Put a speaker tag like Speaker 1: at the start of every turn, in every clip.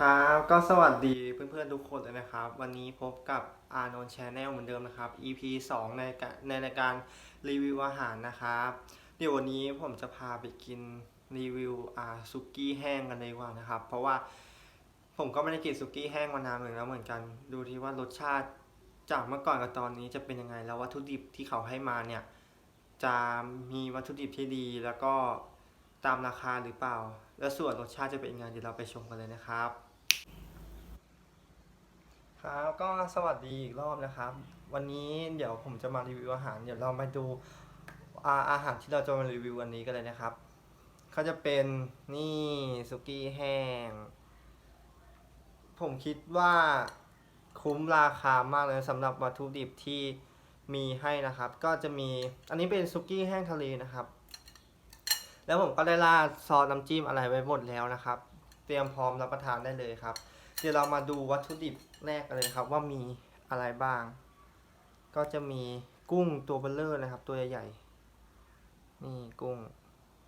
Speaker 1: ครับก็สวัสดีเพื่อนๆทุกคนเลยนะครับ วันนี้พบกับอานนท์ชาแนลเหมือนเดิมนะครับ EP 2 ในในรายการรีวิวอาหารนะครับ เดี๋ยววันนี้ผมจะพาไปกินรีวิวอ่าซุกี้แห้งกันเลยดีกว่านะครับ เพราะว่าผมก็ไม่ได้กินซุกี้แห้งมานานเหมือนแล้วเหมือนกัน ดูที่ว่ารสชาติจากเมื่อก่อนกับตอนนี้จะเป็นยังไงแล้ววัตถุดิบที่เขาให้มาเนี่ยจะมีวัตถุดิบที่ดีแล้วก็ตามราคาหรือเปล่า และส่วนรสชาติจะเป็นยังไงเดี๋ยวเราไปชมกันเลยนะครับ ครับก็สวัสดีอีกรอบนะครับ วันนี้เดี๋ยวผมจะมารีวิวอาหาร เดี๋ยวเรามาดูอาอาหารที่เราจะมารีวิววันนี้กันเลยนะครับเขาจะเป็นนี่สุกี้แห้ง ผมคิดว่าคุ้มราคามากเลยสำหรับวัตถุดิบที่มีให้นะครับ ก็จะมีอันนี้เป็นสุกี้แห้งทะเลนะครับ แล้วผมก็ได้ราดซอสน้ำจิ้มอะไรไว้หมดแล้วนะครับ เตรียมพร้อมรับประทานได้เลยครับ เดี๋ยวเรามาดูวัตถุดิบแรกกันเลยครับ ว่ามีอะไรบ้าง ก็จะมีกุ้งตัวเบลเลอร์นะครับ ตัวใหญ่ๆนี่กุ้ง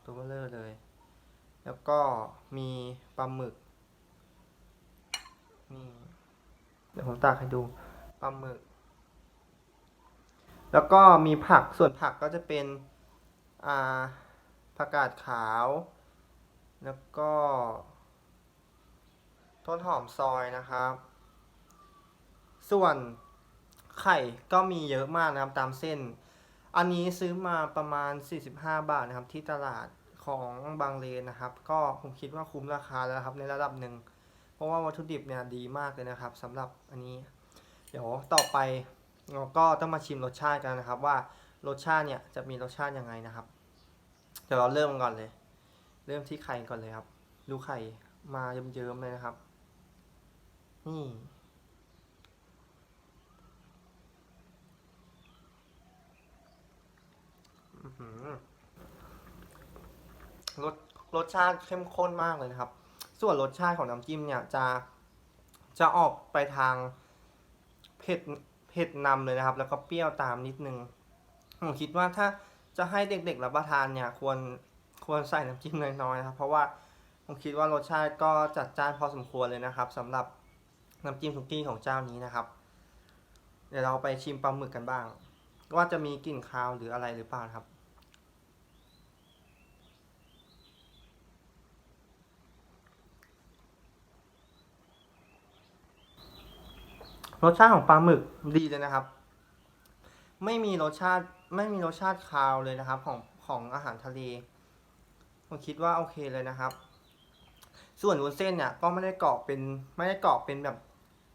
Speaker 1: ตัวเบลเลอร์เลย แล้วก็มีปลาหมึกนี่เดี๋ยวผมตักให้ดูปลาหมึก แล้วก็มีผักส่วนผักก็จะเป็นอ่าผักกาดขาว แล้วก็ ต้นหอมซอยนะครับ ส่วนไข่ก็มีเยอะมากนะครับตามเส้น อันนี้ซื้อมาประมาณ 45 บาทนะครับ ที่ตลาดของบางเลนนะครับ ก็ผมคิดว่าคุ้มราคาแล้วครับในระดับหนึ่ง เพราะว่าวัตถุดิบเนี่ยดีมากเลยนะครับสำหรับอันนี้ เดี๋ยวต่อไปเราก็ต้องมาชิมรสชาติกันนะครับ ว่ารสชาติเนี่ยจะมีรสชาติยังไงนะครับ เดี๋ยวเราเริ่มกันก่อนเลย เริ่มที่ไข่ก่อนเลยครับ ดูไข่มาเยิ้มๆเลยนะครับ นี่ รสรสชาติเข้มข้นมากเลยนะครับ ส่วนรสชาติของน้ำจิ้มเนี่ยจะจะออกไปทางเผ็ดเผ็ดนำเลยนะครับ แล้วก็เปรี้ยวตามนิดนึงผมคิดว่าถ้าจะให้เด็กๆรับประทานเนี่ยควรควรใส่น้ำจิ้มน้อยๆนะครับ เพราะว่าผมคิดว่ารสชาติก็จัดจ้านพอสมควรเลยนะครับสำหรับ น้ำจิ้มสุกี้ของเจ้านี้นะครับ เดี๋ยวเราไปชิมปลาหมึกกันบ้าง ว่าจะมีกลิ่นคาวหรืออะไรหรือเปล่าครับ รสชาติของปลาหมึกดีเลยนะครับ ไม่มีรสชาติไม่มีรสชาติคาวเลยนะครับ ของของอาหารทะเลผมคิดว่าโอเคเลยนะครับ ส่วนวุ้นเส้นเนี่ยก็ไม่ได้กรอบเป็นไม่ได้กรอบเป็นแบบ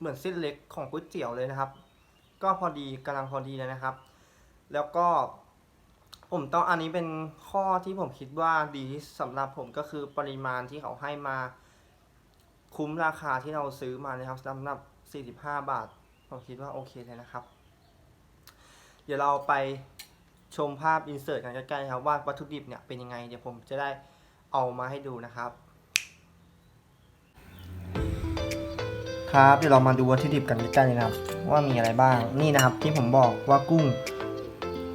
Speaker 1: เหมือนเส้นเล็กของก๋วยเตี๋ยวเลยนะครับ ก็พอดีกำลังพอดีเลยนะครับ แล้วก็ผมต้องอันนี้เป็นข้อที่ผมคิดว่าดีสำหรับผมก็คือปริมาณที่เขาให้มา คุ้มราคาที่เราซื้อมานะครับสำหรับ 45 บาท ผมคิดว่าโอเคเลยนะครับ เดี๋ยวเราไปชมภาพอินเสิร์ตกันใกล้ๆครับว่าวัตถุดิบเนี่ยเป็นยังไง เดี๋ยวผมจะได้เอามาให้ดูนะครับ ครับเดี๋ยวเรามาดูวัตถุดิบกันใกล้ๆเลยนะครับ ว่ามีอะไรบ้างนี่นะครับ ที่ผมบอกว่ากุ้ง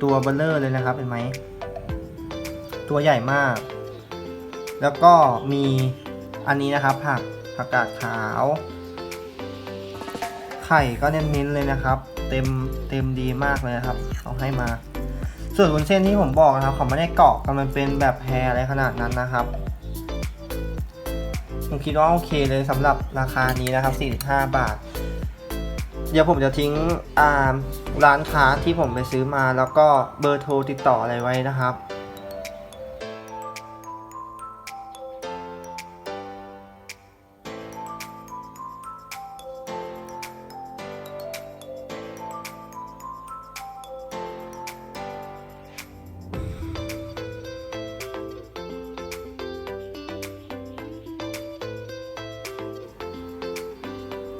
Speaker 1: ตัวเบลเลอร์เลยนะครับเห็นไหมตัวใหญ่มาก แล้วก็มีอันนี้นะครับ ผักผักกาดขาว ไข่ก็เน้นๆเลยนะครับ เต็มเต็มดีมากเลยนะครับเขาให้มา ส่วนวุ้นเส้นที่ผมบอกนะครับเขาไม่ได้เกาะกันมันเป็นแบบแพรอะไรขนาดนั้นนะครับ ผมคิดว่าโอเคเลยสำหรับราคานี้นะครับ 45 บาท เดี๋ยวผมจะทิ้งร้านค้าที่ผมไปซื้อมาแล้วก็เบอร์โทรติดต่ออะไรไว้นะครับ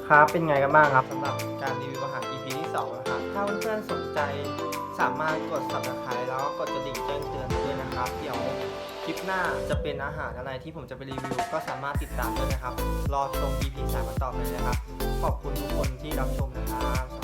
Speaker 1: ครับเป็นไงกันบ้างครับสำหรับการรีวิวอาหาร EP ที่2นะครับถ้าเพื่อนๆสนใจสามารถกด subscribe แล้วกดกระดิ่งแจ้งเตือนด้วยนะครับเดี๋ยวคลิปหน้าจะเป็นอาหารอะไรที่ผมจะไปรีวิว ก็สามารถติดตามด้วยนะครับ รอชม EP 3กันต่อไปเลยนะครับ ขอบคุณทุกคนที่รับชมนะครับ